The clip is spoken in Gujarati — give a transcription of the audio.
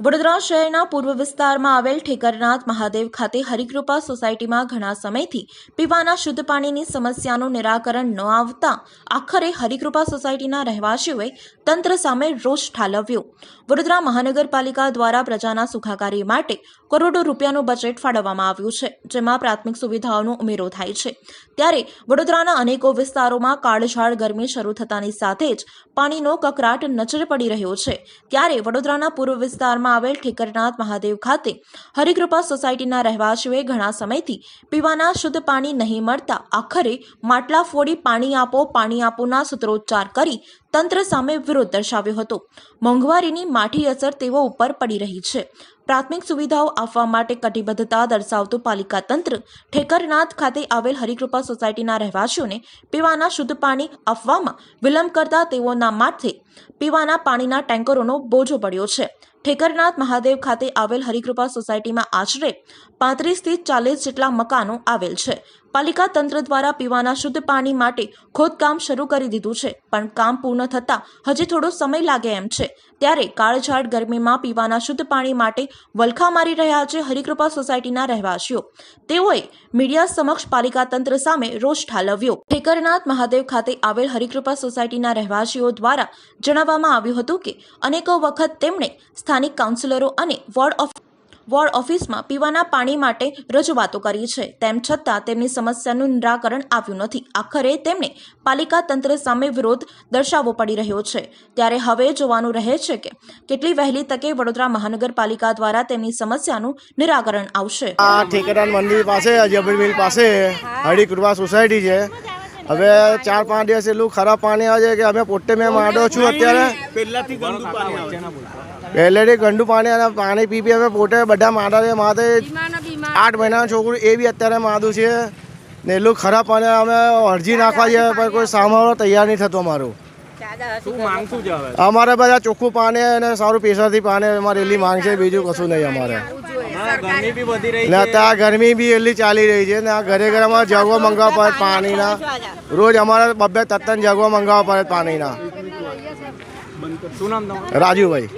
વડોદરા શહેરના પૂર્વ વિસ્તારમાં આવેલ ઠેકરનાથ મહાદેવ ખાતે હરિકૃપા સોસાયટીમાં ઘણા સમયથી પીવાના શુદ્ધ પાણીની સમસ્યાનું નિરાકરણ ન આવતા આખરે હરિકૃપા સોસાયટીના રહેવાસીઓએ તંત્ર સામે રોષ ઠાલવ્યો. વડોદરા મહાનગરપાલિકા દ્વારા પ્રજાના સુખાકારી માટે કરોડો રૂપિયાનું બજેટ ફાળવવામાં આવ્યું છે, જેમાં પ્રાથમિક સુવિધાઓનો ઉમેરો થાય છે. ત્યારે વડોદરાના અનેકો વિસ્તારોમાં કાળઝાળ ગરમી શરૂ થતાની સાથે જ પાણીનો કકરાટ નજરે પડી રહ્યો છે. ત્યારે વડોદરાના પૂર્વ વિસ્તારમાં આવેલ ઠેકરનાથ મહાદેવ ખાતે. હરિકૃપા સોસાયટીના રહેવાસીઓએ ઘણા સમયથી પીવાના શુદ્ધ પાણી નહીં મળતા આખરે માટલા ફોડી પાણી આપો, પાણી આપોના સૂત્રોચ્ચાર કરી તંત્ર સામે વિરોધ દર્શાવ્યો હતો. મોંઘવારીની માઠી અસર તેઓ ઉપર પડી રહી છે. પ્રાથમિક સુવિધાઓ આપવા માટે કટિબદ્ધતા દર્શાવતું પાલિકા તંત્ર ઠેકરનાથ ખાતે આવેલ હરિકૃપા સોસાયટીના રહેવાસીઓને પીવાના શુદ્ધ પાણી આપવામાં વિલંબ કરતા તેઓના માથે પીવાના પાણીના ટેન્કરોનો બોજો પડ્યો છે. ઠેકરનાથ મહાદેવ ખાતે આવેલ હરિકૃપા સોસાયટીમાં આશરે પાંત્રીસથી ચાલીસ જેટલા મકાનો આવેલ છે. પાલિકા તંત્ર દ્વારા પીવાના શુદ્ધ પાણી માટે ખોદકામ શરૂ કરી દીધું છે, પણ કામ પૂર્ણ થતાં હજી થોડો સમય લાગે એમ છે. ત્યારે કાળઝાળ ગરમીમાં પીવાના શુદ્ધ પાણી માટે વલખા મારી રહ્યા છે હરિકૃપા સોસાયટીના રહેવાસીઓ. તેઓએ મીડિયા સમક્ષ પાલિકા તંત્ર સામે રોષ ઠાલવ્યો. ઠેકરનાથ મહાદેવ ખાતે આવેલ હરિકૃપા સોસાયટીના રહેવાસીઓ દ્વારા જણાવવામાં આવ્યું હતું કે, અનેકો વખત તેમણે સ્થાનિક કાઉન્સિલરો અને વોર્ડ ઓફ વોર્ડ ઓફિસમાં પીવાના પાણી માટે રજૂઆતો કરી છે. તેમ છતાં તેમની સમસ્યાનું નિરાકરણ આવ્યું નથી. આખરે તેમણે પાલિકા તંત્ર સામે વિરોધ દર્શાવવો પડી રહ્યો છે. ત્યારે હવે જોવાનું રહે છે કે કેટલી વહેલી તકે વડોદરા મહાનગરપાલિકા દ્વારા તેમની સમસ્યાનું નિરાકરણ આવશે. આ ઠેકેદાર મંદિર પાસે જબર મિલ પાસે હરિકૃપા સોસાયટી છે. હવે ચાર પાંચ દિવસ એટલું ખરાબ પાણી આવે છે કે અમે પોતે મેં માંડો છું અત્યારે. પહેલાથી ગંદુ પાણી આવે છે. પહેલેથી ગંડુ પાણી અને પાણી પી પી અમે પોતે બધા માતા છે માથે આઠ મહિનાનું છોકરું એ બી અત્યારે માદું છે. ને એટલું ખરાબ પાણી અમે અરજી નાખવા જઈએ પણ કોઈ સાંભળવા તૈયાર નહીં થતું અમારું. અમારે બધા ચોખ્ખું પાણી અને સારું પ્રેશરથી પાણી અમારે એટલી માંગ છે બીજું કશું નહીં અમારે. હમણાં ગરમી બી ને ત્યાં ગરમી બી એટલી ચાલી રહી છે ને આ ઘરે ઘરે અમારે જગવા મંગાવવા પડે પાણીના. રોજ અમારે બબ્બે તત્તન જગવા મંગાવવા પડે પાણીના. શું નામ રાજુભાઈ.